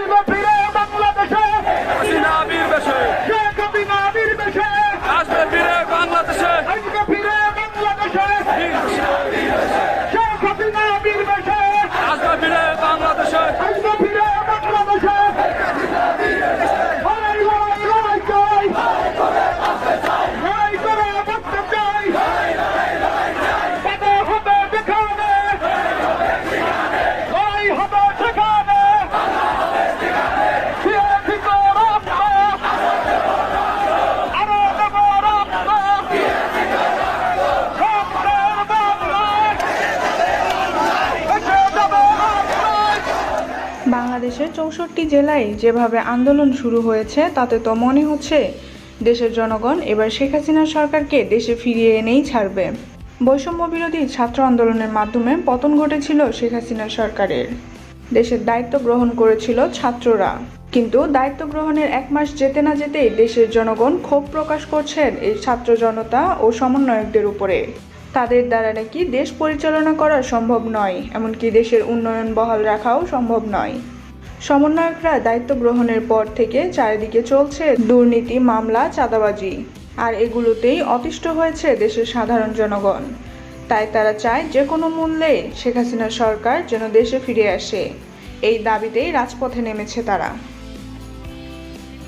আসবে ফিরে বাংলাদেশে। হাসিনা বীর বেশে শেখ হাসিনা বীর বেশে আসবে ফিরে বাংলাদেশে। আসবে ফিরে বাংলাদেশে বাংলাদেশের চৌষট্টি জেলায় যেভাবে আন্দোলন শুরু হয়েছে, তাতে তো মনে হচ্ছে দেশের জনগণ এবার শেখ হাসিনা সরকারকে দেশে ফিরিয়ে এনেই ছাড়বে। বৈষম্য বিরোধী ছাত্র আন্দোলনের মাধ্যমে পতন ঘটেছিল শেখ হাসিনা সরকারের। দেশের দায়িত্ব গ্রহণ করেছিল ছাত্ররা। কিন্তু দায়িত্ব গ্রহণের এক মাস যেতে না যেতেই দেশের জনগণ ক্ষোভ প্রকাশ করছেন এই ছাত্র জনতা ও সমন্বয়কদের উপরে। তাদের দ্বারা নাকি দেশ পরিচালনা করা সম্ভব নয়, এমনকি দেশের উন্নয়ন বহাল রাখাও সম্ভব নয়। সমন্বয়করা দায়িত্ব গ্রহণের পর থেকে চারিদিকে চলছে দুর্নীতি, মামলা, চাঁদাবাজি, আর এগুলোতেই অতিষ্ঠ হয়েছে দেশের সাধারণ জনগণ। তাই তারা চায় যে কোনো মূল্যে শেখ হাসিনা সরকার যেন দেশে ফিরে আসে। এই দাবিতেই রাজপথে নেমেছে তারা।